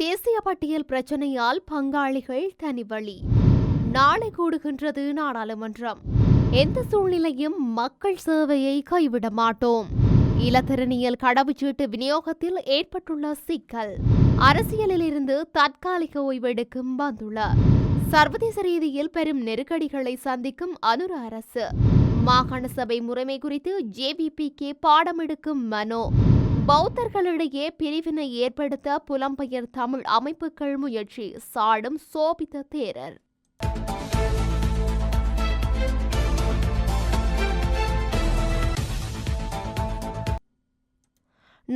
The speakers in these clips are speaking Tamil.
தேசிய பட்டியல் பிரச்சனையால் பங்காளிகள் தனிவழி நாளை கூடுகின்றது நாடாளுமன்றம். எந்த சூழ்நிலையும் மக்கள் சேவையை கைவிட மாட்டோம். இலத்திரனியல் கடவுச்சீட்டு விநியோகத்தில் ஏற்பட்டுள்ள சிக்கல். அரசியலிலிருந்து தற்காலிக ஓய்வெடுக்கும் வந்துள்ள சர்வதேச ரீதியில் பெரும் நெருக்கடிகளை சந்திக்கும் அனுர அரசு. மாகாண சபை முறைமை குறித்து ஜேவிபிக்கு பாடமெடுக்கும் மனோ. பௌத்தர்களிடையே பிரிவினை ஏற்படுத்த புலம்பெயர் தமிழ் அமைப்புகள் முயற்சி சாடும் சோபித்த தேரர்.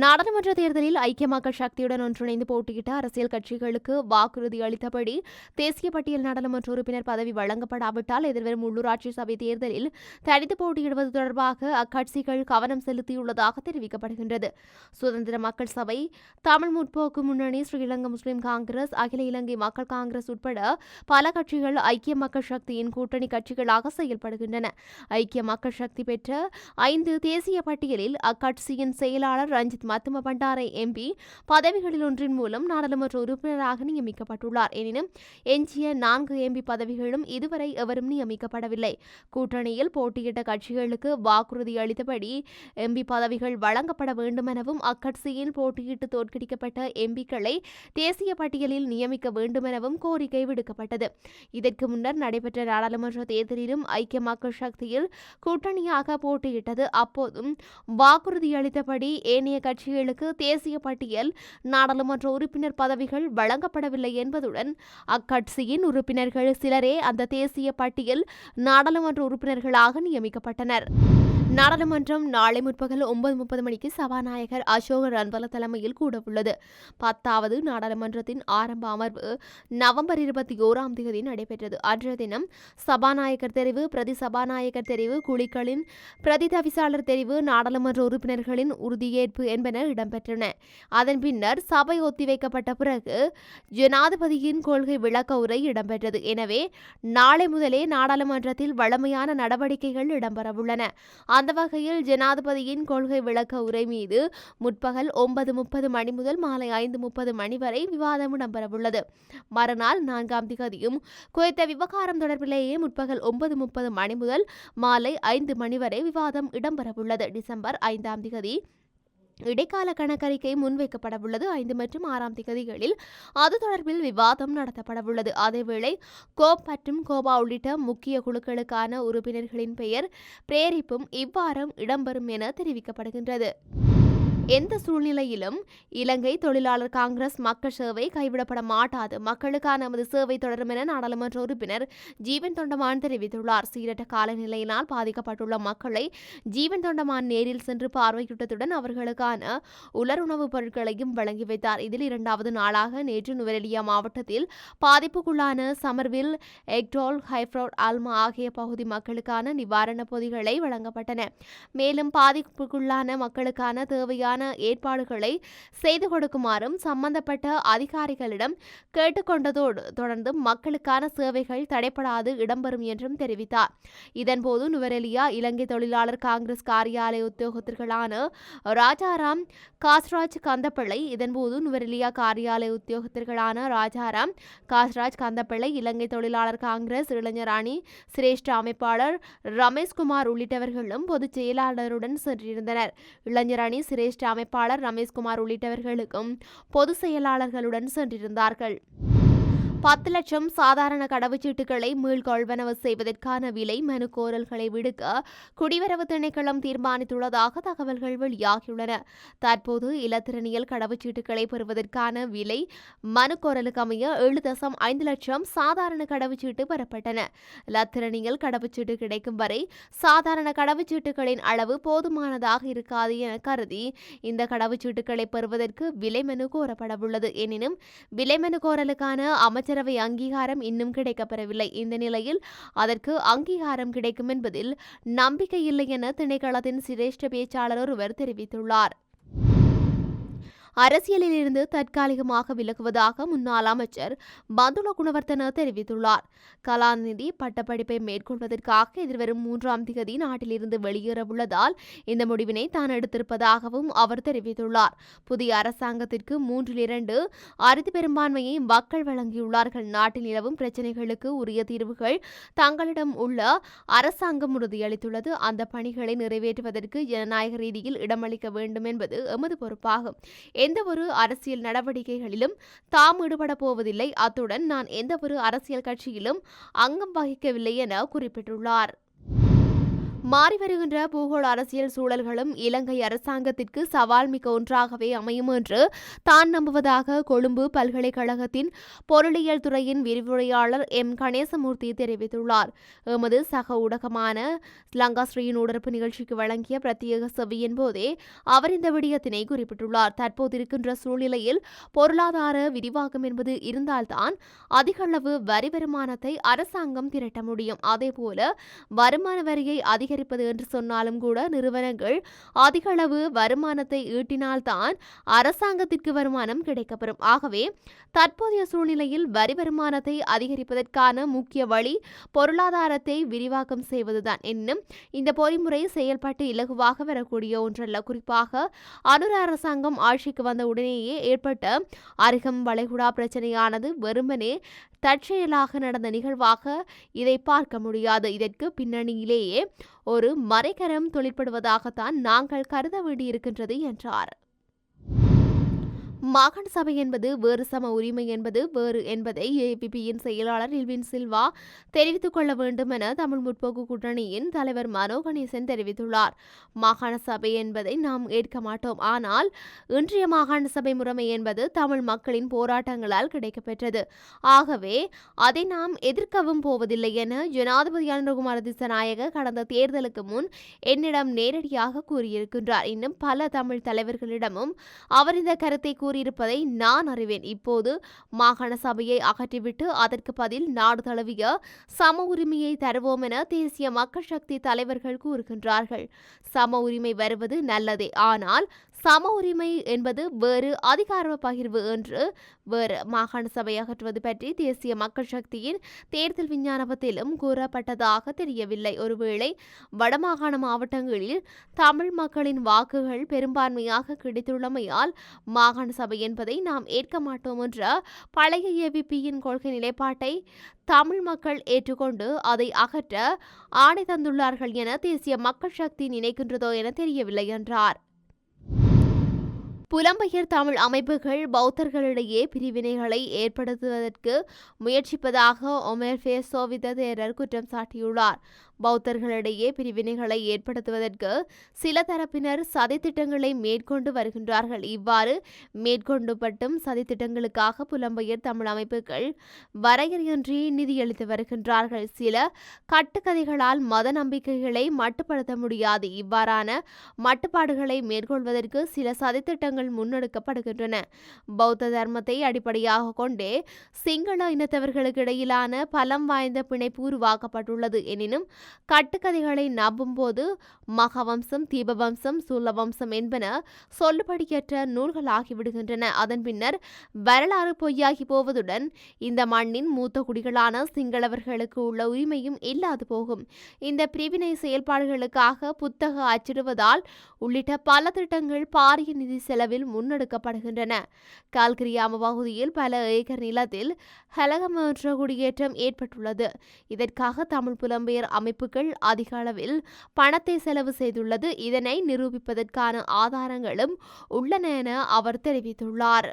நாடாளுமன்ற தேர்தலில் ஐக்கிய மக்கள் சக்தியுடன் ஒன்றிணைந்து போட்டியிட்ட அரசியல் கட்சிகளுக்கு வாக்குறுதி அளித்தபடி தேசிய பட்டியல் நாடாளுமன்ற உறுப்பினர் பதவி வழங்கப்படாவிட்டால் எதிர்வரும் உள்ளூராட்சி சபை தேர்தலில் தனித்து போட்டியிடுவது தொடர்பாக அக்கட்சிகள் கவனம் செலுத்தியுள்ளதாக தெரிவிக்கப்படுகின்றது. சுதந்திர மக்கள் சபை தமிழ் முற்போக்கு முன்னணி ஸ்ரீலங்கா முஸ்லிம் காங்கிரஸ் அகில இலங்கை மக்கள் காங்கிரஸ் உட்பட பல கட்சிகள் ஐக்கிய மக்கள் சக்தியின் கூட்டணி கட்சிகளாக செயல்படுகின்றன. ஐக்கிய மக்கள் சக்தி பெற்ற ஐந்து தேசிய பட்டியலில் அக்கட்சியின் செயலாளர் ரஞ்சித் மத்தும பண்டாரை எம்பி பதவிகளில் ஒன்றின் மூலம் நாடாளுமன்ற உறுப்பினராக நியமிக்கப்பட்டுள்ளார். எனினும் எஞ்சிய நான்கு எம்பி பதவிகளும் இதுவரை எவரும் நியமிக்கப்படவில்லை. கூட்டணியில் போட்டியிட்ட கட்சிகளுக்கு வாக்குறுதி அளித்தபடி எம்பி பதவிகள் வழங்கப்பட வேண்டுமெனவும் அக்கட்சியில் போட்டியிட்டு தோற்கடிக்கப்பட்ட எம்பிக்களை தேசிய பட்டியலில் நியமிக்க வேண்டுமெனவும் கோரிக்கை விடுக்கப்பட்டது. இதற்கு முன்னர் நடைபெற்ற நாடாளுமன்ற தேர்தலிலும் ஐக்கிய மக்கள் சக்தியில் கூட்டணியாக போட்டியிட்டது. அப்போதும் வாக்குறுதி அளித்தபடி ஏனைய கட்சிகளுக்கு தேசிய பட்டியல் நாடாளுமன்ற உறுப்பினர் பதவிகள் வழங்கப்படவில்லை என்பதுடன் அக்கட்சியின் உறுப்பினர்கள் சிலரே அந்த தேசிய பட்டியல் நாடாளுமன்ற உறுப்பினர்களாக நியமிக்கப்பட்டனர். நாடாளுமன்றம் நாளை முற்பகல் ஒன்பது முப்பது மணிக்கு சபாநாயகர் அசோக ரன்வல தலைமையில் கூடவுள்ளது. பத்தாவது நாடாளுமன்றத்தின் ஆரம்ப அமர்வு நவம்பர் இருபத்தி ஓராம் தேதி நடைபெற்றது. அன்றைய தினம் சபாநாயகர் தெரிவு பிரதி சபாநாயகர் தெரிவு குழுக்களின் பிரதி தவிசாளர் தெரிவு நாடாளுமன்ற உறுப்பினர்களின் உறுதியேற்பு என்பன இடம்பெற்றன. அதன் பின்னர் சபை ஒத்திவைக்கப்பட்ட பிறகு ஜனாதிபதியின் கொள்கை விளக்க உரை இடம்பெற்றது. எனவே நாளை முதலே நாடாளுமன்றத்தில் வழமையான நடவடிக்கைகள் இடம்பெறவுள்ளன. அந்த வகையில் ஜனாதிபதியின் கொள்கை விளக்க உரை மீது முற்பகல் ஒன்பது முப்பது மணி முதல் மாலை ஐந்து முப்பது மணி வரை விவாதம் இடம்பெறவுள்ளது. மறுநாள் நான்காம் திகதியும் குறித்த விவகாரம் தொடர்பிலேயே முற்பகல் ஒன்பது முப்பது மணி முதல் மாலை ஐந்து மணி வரை விவாதம் இடம்பெறவுள்ளது. டிசம்பர் ஐந்தாம் திகதி இடைக்கால கணக்கறிக்கை முன்வைக்கப்படவுள்ளது. ஐந்து மற்றும் ஆறாம் திகதிகளில் அது தொடர்பில் விவாதம் நடத்தப்படவுள்ளது. அதேவேளை கோப் மற்றும் கோபா உள்ளிட்ட முக்கிய குழுக்களுக்கான உறுப்பினர்களின் பெயர் பிரேரிப்பும் இவ்வாரம் இடம்பெறும் என தெரிவிக்கப்படுகின்றது. எந்த சூழ்நிலையிலும் இலங்கை தொழிலாளர் காங்கிரஸ் மக்கள் சேவை கைவிடப்பட மாட்டாது. மக்களுக்கான நமது சேவை தொடரும் என நாடாளுமன்ற உறுப்பினர் ஜீவன் தொண்டமான் தெரிவித்துள்ளார். சீரற்ற காலநிலையினால் பாதிக்கப்பட்டுள்ள மக்களை ஜீவன் தொண்டமான் நேரில் சென்று பார்வையிட்டதுடன் அவர்களுக்கான உலர் உணவுப் பொருட்களையும் வழங்கி வைத்தார். இதில் இரண்டாவது நாளாக நேற்று நுவரெலியா மாவட்டத்தில் பாதிப்புக்குள்ளான சமர்வில் எக்டோல் ஹைப்ரோட் ஆல்மா ஆகிய பகுதி மக்களுக்கான நிவாரணப் பொதிகளை வழங்கப்பட்டன. மேலும் பாதிப்புக்குள்ளான மக்களுக்கான தேவையான தேவையான ஏற்பாடுகளை செய்து கொடுக்குமாறும் சம்பந்தப்பட்ட அதிகாரிகளிடம் கேட்டுக்கொண்டதோடு தொடர்ந்து மக்களுக்கான சேவைகள் தடைப்படாது இடம்பெறும் என்றும் தெரிவித்தார். இதன்போது நுவரெலியா இலங்கை தொழிலாளர் காங்கிரஸ் காரியாலய உத்தியோகத்தர்களான ராஜாராம் காஸ்ராஜ் கந்தப்பிள்ளை இதன்போது நுவரெலியா காரியாலய உத்தியோகத்தர்களான ராஜாராம் காஸ்ராஜ் கந்தப்பிள்ளை இலங்கை தொழிலாளர் காங்கிரஸ் இளைஞர் அணி சிரேஷ்ட அமைப்பாளர் ரமேஷ்குமார் உள்ளிட்டவர்களும் பொதுச் செயலாளருடன் சென்றிருந்தனர். இளைஞர் அணி சிரேஷ்ட அமைப்பாளர் ரமேஷ்குமார் உள்ளிட்டவர்களுக்கும் பொதுச் செயலாளர்களுடன் சென்றிருந்தார்கள். பத்து லட்சம் சாதாரண கடவுச்சீட்டுகளை மீள்கொள்வனவு செய்வதற்கான விலை மனு கோரல்களை விடுக்க குடிவரவு திணைக்களம் தீர்மானித்துள்ளதாக தகவல்கள் வெளியாகியுள்ளன. தற்போது இலத்திரனியல் கடவுச்சீட்டுகளை பெறுவதற்கான விலை மனு கோரலுக்கு அமைய ஏழு தசம் ஐந்து லட்சம் சாதாரண கடவுச்சீட்டு பெறப்பட்டன. இலத்திரனியல் கடவுச்சீட்டு கிடைக்கும் வரை சாதாரண கடவுச்சீட்டுகளின் அளவு போதுமானதாக இருக்காது என கருதி இந்த கடவுச்சீட்டுகளை பெறுவதற்கு விலை மனு கோரப்படவுள்ளது. எனினும் விலை மனு கோரலுக்கான அமைச்சர் அமைச்சரவை அங்கீகாரம் இன்னும் கிடைக்கப்பெறவில்லை. இந்த நிலையில் அதற்கு அங்கீகாரம் கிடைக்கும் என்பதில் நம்பிக்கை இல்லை என திணைக்களத்தின் சிரேஷ்ட பேச்சாளர் ஒருவர் தெரிவித்துள்ளார். அரசியலில் இருந்து தற்காலிகமாக விலகுவதாக முன்னாள் அமைச்சர் பந்துல குணவர்த்தன தெரிவித்துள்ளார். கலாநிதி பட்டப்படிப்பை மேற்கொள்வதற்காக எதிர்வரும் மூன்றாம் திகதி நாட்டிலிருந்து வெளியேறவுள்ளதால் இந்த முடிவினை தான் எடுத்திருப்பதாகவும் அவர் தெரிவித்துள்ளார். புதிய அரசாங்கத்திற்கு மூன்றில் இரண்டு அறுதி பெரும்பான்மையை மக்கள் வழங்கியுள்ளார்கள். நாட்டில் நிலவும் பிரச்சினைகளுக்கு உரிய தீர்வுகள் தங்களிடம் உள்ள அரசாங்கம் உறுதியளித்துள்ளது. அந்த பணிகளை நிறைவேற்றுவதற்கு ஜனநாயக ரீதியில் இடமளிக்க வேண்டும் என்பது எமது பொறுப்பாகும். எந்தவொரு அரசியல் நடவடிக்கைகளிலும் தாம் ஈடுபட போவதில்லை. அத்துடன் நான் எந்தவொரு அரசியல் கட்சியிலும் அங்கம் வகிக்கவில்லை என குறிப்பிட்டுள்ளார். மாறி வருகின்ற பூகோள அரசியல் சூழல்களும் இலங்கை அரசாங்கத்திற்கு சவால் மிக்க ஒன்றாகவே அமையும் என்று தான் நம்புவதாக கொழும்பு பல்கலைக்கழகத்தின் பொருளியல் துறையின் விரிவுரையாளர் எம். கணேசமூர்த்தி தெரிவித்துள்ளார். எமது சக ஊடகமான லங்காஸ்ரீயின் உடற்பு நிகழ்ச்சிக்கு வழங்கிய பிரத்யேக செவியின் போதே அவர் இந்த விடயத்தினை குறிப்பிட்டுள்ளார். தற்போது இருக்கின்ற சூழ்நிலையில் பொருளாதார விரிவாக்கம் என்பது இருந்தால்தான் அதிகளவு வரி வருமானத்தை அரசாங்கம் திரட்ட முடியும். அதேபோல வருமான வரியை அதிக அதிகரிப்பது என்று சொன்னாலும் கூட நிறுவனங்கள் அதிக அளவு வருமானத்தை ஈட்டினால்தான் அரசாங்கத்திற்கு வருமானம் கிடைக்கப்பெறும். ஆகவே தற்போதைய சூழ்நிலையில் வரி வருமானத்தை அதிகரிப்பதற்கான முக்கிய வழி பொருளாதாரத்தை விரிவாக்கம் செய்வதுதான். என்னும் இந்த பொறிமுறை செயல்பாட்டு இலகுவாக வரக்கூடிய ஒன்றல்ல. குறிப்பாக அனுர அரசாங்கம் ஆட்சிக்கு வந்த உடனேயே ஏற்பட்ட அருகம் வளைகுடா பிரச்சனையானது வெறுமனே தற்செயலாக நடந்த நிகழ்வாக இதை பார்க்க முடியாது. இதற்கு பின்னணியிலேயே ஒரு மறைகரம் தொழிற்படுவதாகத்தான் நாங்கள் கருத வேண்டியிருக்கின்றது என்றார். மாகாண சபை என்பது வேறு சம உரிமை என்பது வேறு என்பதை ஏபிபியின் செயலாளர் இல்வின் சில்வா தெரிவித்துக் கொள்ள வேண்டும் என தமிழ் முற்போக்கு கூட்டணியின் தலைவர் மனோ கணேசன் தெரிவித்துள்ளார். மாகாண சபை என்பதை நாம் ஏற்க மாட்டோம். ஆனால் இன்றைய மாகாண சபை முறைமை என்பது தமிழ் மக்களின் போராட்டங்களால் கிடைக்கப்பெற்றது. ஆகவே அதை நாம் எதிர்க்கவும் போவதில்லை என ஜனாதிபதி அனுகுமார திசநாயக கடந்த தேர்தலுக்கு முன் என்னிடம் நேரடியாக கூறியிருக்கின்றார். இன்னும் பல தமிழ் தலைவர்களிடமும் அவர் இந்த கருத்தை கூறி இருப்பதை நான் அறிவேன். இப்போது மாகாண சபையை அகற்றிவிட்டு அதற்கு பதில் நாடு தழுவிய சம உரிமையை தருவோம் என தேசிய மக்கள் சக்தி தலைவர்கள் கூறுகின்றார்கள். சம உரிமை வருவது நல்லதே. ஆனால் சம உரிமை என்பது வேறு அதிகார பகிர்வு என்று வேறு மாகாண சபை அகற்றுவது பற்றி தேசிய மக்கள் சக்தியின் தேர்தல் விஞ்ஞானபத்திலும் கூறப்பட்டதாக தெரியவில்லை. ஒருவேளை வடமாகாண மாவட்டங்களில் தமிழ் மக்களின் வாக்குகள் பெரும்பான்மையாக கிடைத்துள்ளமையால் மாகாண சபை என்பதை நாம் ஏற்க மாட்டோம் என்ற பழைய ஏவிபியின் கொள்கை நிலைப்பாட்டை தமிழ் மக்கள் ஏற்றுக்கொண்டு அதை அகற்ற ஆணை தந்துள்ளார்கள் என தேசிய மக்கள் சக்தி நினைக்கின்றதோ என தெரியவில்லை என்றார். புலம்பெயர் தமிழ் அமைப்புகள் பௌத்தர்களிடையே பிரிவினைகளை ஏற்படுத்துவதற்கு முயற்சிப்பதாக ஒமேர் ஃபேசோவித தேரர் குற்றம் சாட்டியுள்ளார். பௌத்தர்களிடையே பிரிவினைகளை ஏற்படுத்துவதற்கு சில தரப்பினர் சதித்திட்டங்களை மேற்கொண்டு வருகின்றார்கள். இவ்வாறு மேற்கொண்டுபட்டும் சதித்திட்டங்களுக்காக புலம்பெயர் தமிழ் அமைப்புகள் வரையறையின்றி நிதியளித்து வருகின்றார்கள். சில கட்டுக்கதைகளால் மத நம்பிக்கைகளை மட்டுப்படுத்த முடியாது. இவ்வாறான மட்டுப்பாடுகளை மேற்கொள்வதற்கு சில சதித்திட்டங்கள் முன்னெடுக்கப்படுகின்றன. பௌத்த தர்மத்தை அடிப்படையாக கொண்டே சிங்கள இனத்தவர்களுக்கு இடையிலான பலம் வாய்ந்த பிணைப்பு உருவாக்கப்பட்டுள்ளது. எனினும் கட்டுக்கதைகளை நம்பும்போது மகவம்சம் தீபவம்சம் சூலவம்சம் என்பன சொல்லுபடியற்ற நூல்களாகிவிடுகின்றன. அதன் பின்னர் வரலாறு பொய்யாகி போவதுடன் இந்த மண்ணின் மூத்த குடிகளான சிங்களவர்களுக்கு உள்ள உரிமையும் இல்லாது போகும். இந்த பிரிவினை செயல்பாடுகளுக்காக புத்தக அச்சிடுவதால் உள்ளிட்ட பல திட்டங்கள் பாரிய நிதி செலவில் முன்னெடுக்கப்படுகின்றன. கால்கிரியாம பகுதியில் பல ஏக்கர் நிலத்தில் ஹலகமற்ற குடியேற்றம் ஏற்பட்டுள்ளது. இதற்காக தமிழ் புலம்பெயர் அமைப்புகள் அதிக அளவில் பணத்தை செலவு செய்துள்ளது. இதனை நிரூபிப்பதற்கான ஆதாரங்களும் உள்ளன என அவர் தெரிவித்துள்ளார்.